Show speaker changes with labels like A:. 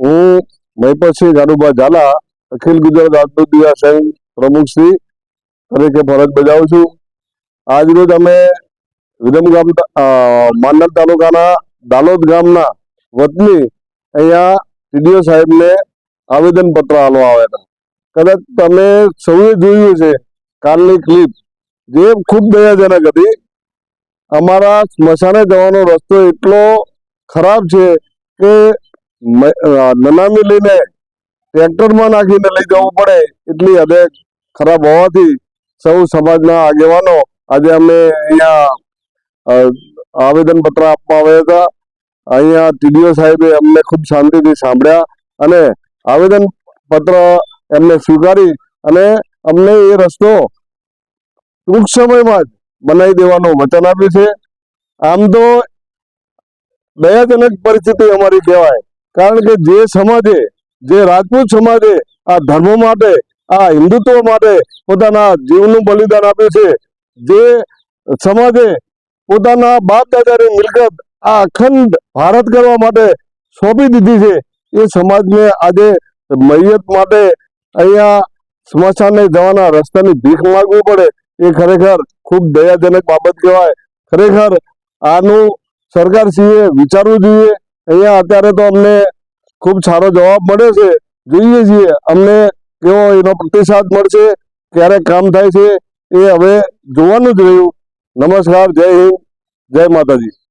A: હું મહિપતસિંહ ગાડુભા ઝાલા, અખિલ ગુજરાત દિવા સંઘ પ્રમુખશ્રી તરીકે ફરજ બજાવું છું. આજરોજ અમે વિરમગામ માંડલ તાલુકાના દાલોદ ગામના વતની અહીંયા ટીડીઓ સાહેબને આવેદનપત્ર આપવા આવ્યા હતા કદાચ તમે સૌએ જોયું છે કાલની ક્લિપ, જે ખૂબ દયાજનક હતી. અમારા સ્મશાને જવાનો રસ્તો એટલો ખરાબ છે કે નનામી લઈને ટ્રેક્ટરમાં નાખીને લઈ જવું પડે એટલી હદે ખરાબ હોવાથી સૌ સમાજના આગેવાનો આજે અમે અહીંયા આવેદન પત્ર આપવા આવ્યા હતા. અહીંયા ટીડીઓ સાહેબે અમને ખૂબ શાંતિથી સાંભળ્યા અને આવેદન પત્ર એમને સ્વીકારી અને અમને એ રસ્તો ટૂંક સમયમાં જ બનાવી દેવાનું વચન આપ્યું છે. આમ તો દયાજનક પરિસ્થિતિ અમારી કહેવાય. કારણ કે જે સમાજે, જે રાજપૂત સમાજે આ ધર્મ માટે, આ હિન્દુત્વ માટે પોતાના જીવનું બલિદાન આપ્યું છે, જે સમાજે પોતાના બાપ દાદાની મિલકત, આ અખંડ ભારત કરવા માટે સોંપી દીધી છે, એ સમાજને આજે મૈયત માટે અહીંયા સ્મશાને જવાના રસ્તાની ભીખ માંગવી પડે, એ ખરેખર ખૂબ દયાજનક બાબત કહેવાય. ખરેખર આનું સરકારશ્રીએ વિચારવું જોઈએ અહીંયા અત્યારે તો અમને ખૂબ સારો જવાબ મળે છે. જોઈએ છીએ, અમને કેવો એનો પ્રતિસાદ મળશે, ક્યારે કામ થાય છે, એ હવે જોવાનું જ રહ્યું. નમસ્કાર, જય હિન્દ, જય માતાજી.